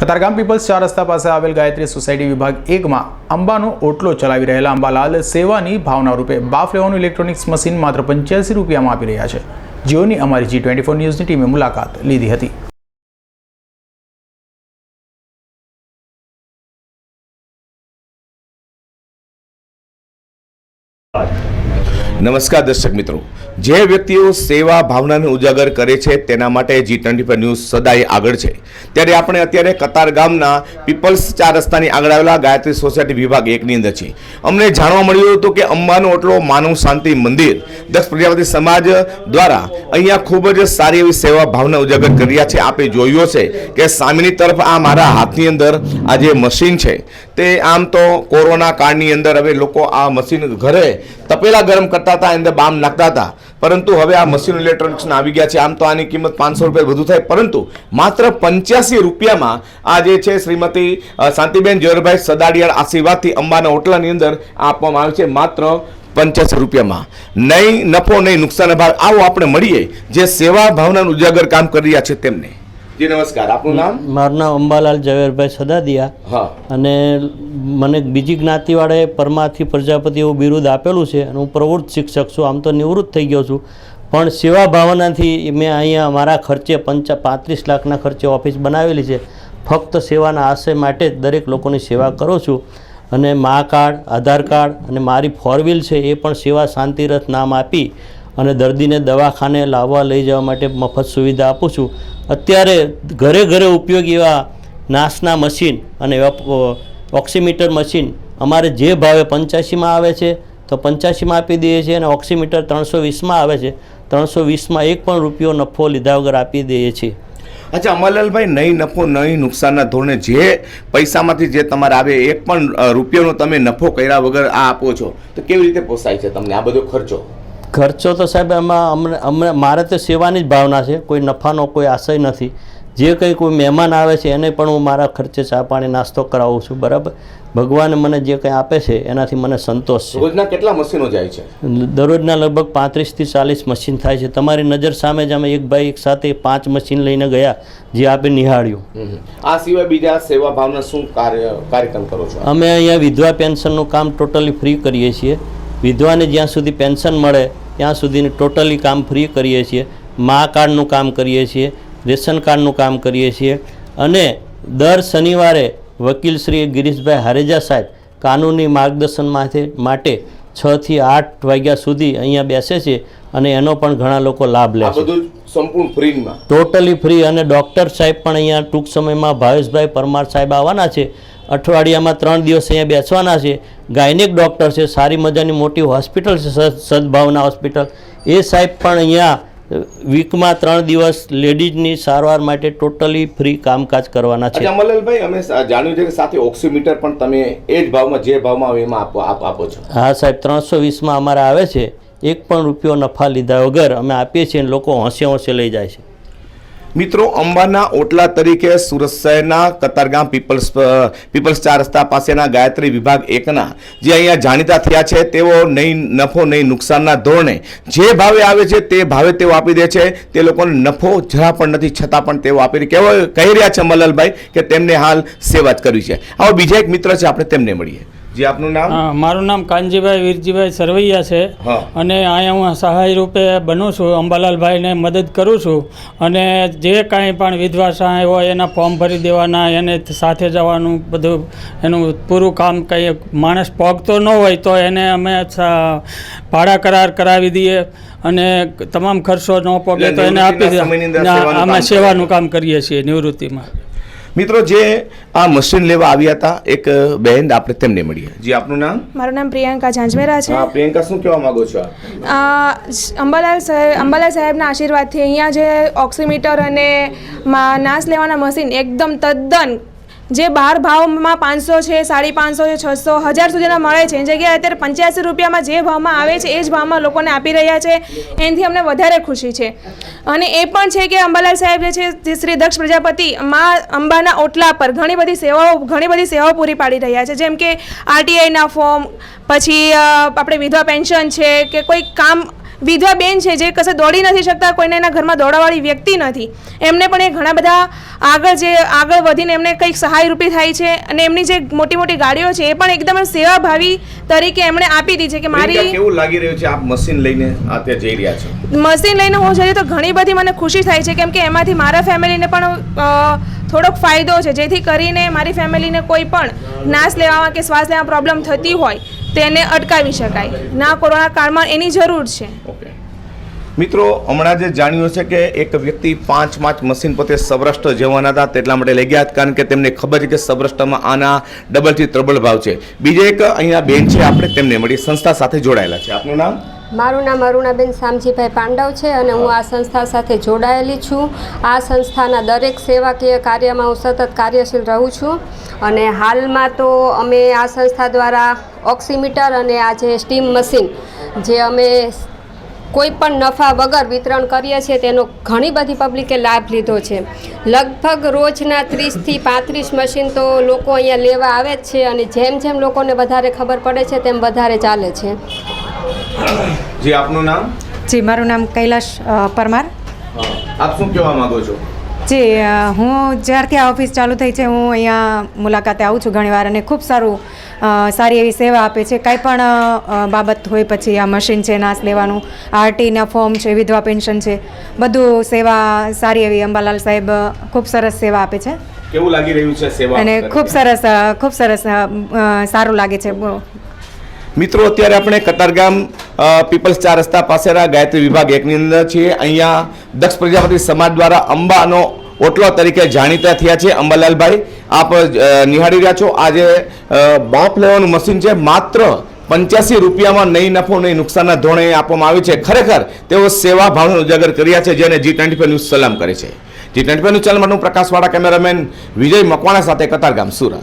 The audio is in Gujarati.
કતારગામ પીપલ્સ ચાર રસ્તા પાસે આવેલ ગાયત્રી સોસાયટી વિભાગ એકમાં અંબાનો ઓટલો ચલાવી રહેલા અંબાલાલ સેવાની ભાવના રૂપે બાફ લેવાનું ઇલેક્ટ્રોનિક્સ મશીન માત્ર પંચ્યાસી રૂપિયામાં આપી રહ્યા છે. જીઓની અમારી જી ટ્વેન્ટી ફોર ન્યૂઝની ટીમે મુલાકાત લીધી હતી. નમસ્કાર દર્શક મિત્રો. જે વ્યક્તિઓ સેવા ભાવનાને ઉજાગર કરે છે તેના માટે જી ટ્વેન્ટી ફોર ન્યૂઝ સદાય આગળ છે. ત્યારે આપણે અત્યારે કતાર ગામના પીપલ્સ ચાર રસ્તાની આગળ આવેલા ગાયત્રી સોસાયટી વિભાગ એકની અંદર છે અમને જાણવા મળ્યું હતું કે અંબાનો ઓટલો માનવ શાંતિ મંદિર દક્ષ પ્રજાપતિ સમાજ દ્વારા અહીંયા ખૂબ જ સારી એવી સેવા ભાવના ઉજાગર કરી રહ્યા છે. આપે જોયું છે કે સામેની તરફ આ મારા હાથની અંદર આ જે મશીન છે તે આમ તો કોરોના કાળની અંદર હવે લોકો આ મશીન ઘરે તપેલા ગરમ કરતા હતા અંદર બામ નાખતા હતા. પરંતુ હવે આ મશીન ઇલેક્ટ્રોનિક્સના આવી ગયા છે. આમ તો આની કિંમત પાંચસો રૂપિયા વધુ થાય. પરંતુ માત્ર પંચ્યાસી રૂપિયામાં આ જે છે શ્રીમતી શાંતિબેન જોરભાઈ સદાડિયાળ આશીર્વાદથી અંબાના હોટલાની અંદર આપવામાં આવે છે. માત્ર પંચ્યાસી રૂપિયામાં. નહીં, નફો નહીં, નુકસાન ભાવ આવો આપણે મળીએ જે સેવા ભાવનાનું ઉજાગર કામ કરી રહ્યા છે તેમને. જી નમસ્કાર. આપનું નામ? મારું નામ અંબાલાલ ઝવેરભાઈ સદાદિયા. હા. અને મને બીજી જ્ઞાતિવાળાએ પરમાથી પ્રજાપતિ એવું બિરુદ આપેલું છે અને હું પ્રવૃત્ત શિક્ષક છું. આમ તો નિવૃત્ત થઈ ગયો છું. પણ સેવા ભાવનાથી મેં અહીંયા મારા ખર્ચે પંચા પાંત્રીસ લાખના ખર્ચે ઓફિસ બનાવેલી છે. ફક્ત સેવાના આશય માટે જ દરેક લોકોની સેવા કરું છું. અને મા કાર્ડ આધાર કાર્ડ અને મારી ફોર વ્હીલ છે એ પણ સેવા શાંતિરથ નામ આપી અને દર્દીને દવાખાને લાવવા લઈ જવા માટે મફત સુવિધા આપું છું. અત્યારે ઘરે ઘરે ઉપયોગી એવા નાશના મશીન અને એવા ઓક્સીમીટર મશીન અમારે જે ભાવે પંચ્યાસીમાં આવે છે, તો પંચ્યાસીમાં આપી દઈએ છીએ અને ઓક્સીમીટર ત્રણસો વીસમાં આવે છે ત્રણસો વીસમાં એક પણ રૂપિયો નફો લીધા વગર આપી દઈએ છીએ. અચ્છા, અમરલાલભાઈ, નહીં નફો, નહીં નુકસાનના ધોરણે જે પૈસામાંથી જે તમારે આવે એક પણ રૂપિયાનો તમે નફો કર્યા વગર આ આપો છો. તો કેવી રીતે પોસાય છે તમને આ બધો ખર્ચો? ખર્ચો તો સાહેબ એમાં અમને અમને મારે તો સેવાની જ ભાવના છે. કોઈ નફાનો કોઈ આશય નથી. જે કંઈ કોઈ મહેમાન આવે છે એને પણ હું મારા ખર્ચે ચા પાણી નાસ્તો કરાવું છું. બરાબર? ભગવાન મને જે કંઈ આપે છે એનાથી મને સંતોષ છે. રોજના કેટલા મશીનો જાય છે? દરરોજના લગભગ પાંત્રીસથી ચાલીસ મશીન થાય છે. તમારી નજર સામે જ અમે એક ભાઈ એક સાથે પાંચ મશીન લઈને ગયા જે આપે નિહાળ્યું. આ સિવાય બીજા સેવા ભાવના શું કાર્ય કાર્યક્રમ કરો છો? અમે અહીંયા વિધવા પેન્શનનું કામ ટોટલી ફ્રી કરીએ છીએ. વિધવાને જ્યાં સુધી પેન્શન મળે ત્યાં સુધીની ટોટલી કામ ફ્રી કરીએ છીએ. મા કાર્ડનું કામ કરીએ છીએ રેશન કાર્ડનું કામ કરીએ છીએ. અને દર શનિવારે વકીલ શ્રી ગિરીશભાઈ હારેજા સાહેબ કાનૂની માર્ગદર્શન માટે છથી આઠ વાગ્યા સુધી અહીંયા બેસે છે અને એનો પણ ઘણા લોકો લાભ લે છે. સંપૂર્ણ ફ્રીમાં? ટોટલી ફ્રી અને ડૉક્ટર સાહેબ પણ અહીંયા ટૂંક સમયમાં ભાવેશભાઈ પરમાર સાહેબ આવવાના છે. અઠવાડિયામાં ત્રણ દિવસ અહીંયા બેસવાના છે. ગાયનેક ડૉક્ટર છે સારી મજાની મોટી હોસ્પિટલ છે સદ- સદભાવના હોસ્પિટલ. એ સાહેબ પણ અહીંયા વીકમાં ત્રણ દિવસ લેડીઝની સારવાર માટે ટોટલી ફ્રી કામકાજ કરવાના છે. અચ્છા અમે જાણ્યું છે કે સાથે ઓક્સિમીટર પણ તમે એ જ ભાવમાં જે ભાવમાં આવે એમાં આપો આપ આપો છો. હા સાહેબ ત્રણસો વીસમાં અમારે આવે છે. એક પણ રૂપિયો નફા લીધા વગર અમે આપીએ છીએ અને લોકો હોંશે હોંશે લઈ જાય છે. મિત્રો, અંબાના ઓટલા તરીકે સુરત શહેરના કતારગામ પીપલ્સ પીપલ્સ ચાર રસ્તા પાસેના ગાયત્રી વિભાગ એકના જે અહીંયા જાણીતા થયા છે, તેઓ નહીં નફો નહીં નુકસાનના ધોરણે જે ભાવે આવે છે તે ભાવે તેઓ આપી દે છે. તે લોકોને નફો જરા પણ નથી, છતાં પણ તેઓ આપી કહેવા કહી રહ્યા છે મલ્લલભાઈ કે તેમને હાલ સેવા જ કરવી છે. આવો બીજા એક મિત્ર છે, આપણે તેમને મળીએ. જે આપનું નામ? હા મારું નામ કાનજીભાઈ વીરજીભાઈ સરવૈયા છે. અને અહીંયા હું સહાય રૂપે બનું છું અંબાલાલભાઈને મદદ કરું છું. અને જે કાંઈ પણ વિધવા સહાય હોય એના ફોર્મ ભરી દેવાના એને સાથે જવાનું બધું એનું પૂરું કામ કંઈ માણસ પગતો ન હોય તો એને અમે ભાડા કરાર કરાવી દઈએ. અને તમામ ખર્ચો ન પગે તો એને આપી દે અમે સેવાનું કામ કરીએ છીએ નિવૃત્તિમાં. મિત્રો જે આ મશીન લેવા આવ્યા હતા એક બહેન આપણે તેમને મળીએ. જી આપનું નામ? મારું નામ પ્રિયંકા ઝાંઝમેરા છે. પ્રિયંકા શું કહેવા માંગો છો આપ? અંબાલાલ સાહેબ અંબાલાલ સાહેબના આશીર્વાદથી અહીંયા જે ઓક્સીમીટર અને નાશ લેવાના મશીન એકદમ તદ્દન જે બહાર ભાવમાં પાંચસો છે, સાડી પાંચસો છે, છસો, હજાર સુધીના મળે છે. જગ્યાએ અત્યારે પંચ્યાસી રૂપિયામાં જે ભાવમાં આવે છે, એ જ ભાવમાં લોકોને આપી રહ્યા છે. એનાથી અમને વધારે ખુશી છે. અને એ પણ છે કે અંબાલાલ સાહેબ જે છે શ્રી દક્ષ પ્રજાપતિ મા અંબાના ઓટલા પર ઘણી બધી સેવાઓ, ઘણી બધી સેવાઓ પૂરી પાડી રહ્યા છે. જેમ કે આરટીઆઈના ફોર્મ, પછી આપણે વિધવા પેન્શન છે કે કોઈ કામ વિધવા બેન છે જે કશે દોડી નથી શકતા કોઈને એના ઘરમાં દોડાવાળી વ્યક્તિ નથી. એમને પણ એ ઘણા બધા આગળ જે આગળ વધીને એમને કંઈક સહાયરૂપી થાય છે અને એમની જે મોટી મોટી ગાડીઓ છે એ પણ એકદમ સેવાભાવી તરીકે એમણે આપી દી છે કે મારી કેવું લાગી રહ્યું છે આપ મશીન લઈને અત્યારે જઈ રહ્યા છો? મશીન લઈને હું જઈએ તો ઘણી બધી મને ખુશી થાય છે કેમ કે એમાંથી મારા ફેમિલીને પણ થોડોક ફાયદો છે. જેથી કરીને મારી ફેમિલીને કોઈ પણ નાશ લેવામાં કે શ્વાસ લેવામાં પ્રોબ્લેમ થતી હોય તેને અટકાવી શકાય. ના કોરોના કાળમાં એની જરૂર છે. મિત્રો, હમણાં જે જાણ્યું છે કે એક વ્યક્તિ પાંચ પાંચ મશીન પોતે સૌરાષ્ટ્ર જવાના હતા, તેટલા માટે લઈ ગયા કારણ કે તેમને ખબર છે કે સૌરાષ્ટ્રમાં આના ડબલથી ત્રબલ ભાવ છે. બીજે એક અહીંયા બેન છે, આપણે તેમને મળી સંસ્થા સાથે જોડાયેલા છે. આપનું નામ? મારું નામ અરુણાબેન શામજીભાઈ પાંડવ છે અને હું આ સંસ્થા સાથે જોડાયેલી છું. આ સંસ્થાના દરેક સેવાકીય કાર્યમાં હું સતત કાર્યશીલ રહું છું. અને હાલમાં તો અમે આ સંસ્થા દ્વારા ઓક્સિમીટર અને આ જે સ્ટીમ મશીન જે અમે કોઈ પણ નફા વગર વિતરણ કરીએ છીએ તેનો ઘણી બધી પબ્લિકે લાભ લીધો છે. લગભગ રોજના ત્રીસથી પાંત્રીસ મશીન તો લોકો અહીંયા લેવા આવે જ છે અને જેમ જેમ લોકોને વધારે ખબર પડે છે તેમ વધારે ચાલે છે. જી આપનું નામ? જી મારું નામ કૈલાશ પરમાર. આપ શું કહેવા માગો છો? જી હું જ્યારથી આ ઓફિસ ચાલુ થઈ છે હું અહીંયા મુલાકાતે આવું છું ઘણીવાર અને ખૂબ સારું સારી એવી સેવા આપે છે. કાંઈ પણ બાબત હોય પછી આ મશીન છે નાશ લેવાનું આરટીના ફોર્મ છે વિધવા પેન્શન છે બધું સેવા સારી એવી અંબાલાલ સાહેબ ખૂબ સરસ સેવા આપે છે. કેવું લાગી રહ્યું છે સેવા અને ખૂબ સરસ ખૂબ સરસ સારું લાગે છે. મિત્રો અત્યારે આપણે કતારગામ પીપલ્સ ચાર રસ્તા પાસેના ગાયત્રી વિભાગ એકની અંદર છીએ અહીંયા દક્ષ પ્રજાપતિ સમાજ દ્વારા અંબાનો ઓટલો તરીકે જાણીતા થયા છે. અંબાલાલભાઈ આપ નિહાળી રહ્યા છો. આજે અ, લેવાનું મશીન છે. માત્ર પંચ્યાસી રૂપિયામાં નહીં નફો નહીં નુકસાનના ધોરણે આપવામાં આવે છે. ખરેખર તેઓ સેવા ભાવનો ઉજાગર કર્યા છે જેને જી ટ્વેન્ટી ન્યૂઝ સલામ કરે છે. જી ટ્વેન્ટી ન્યૂઝ ચેનલ માટે પ્રકાશવાળા કેમેરામેન વિજય મકવાણા સાથે કતારગામ સુરત.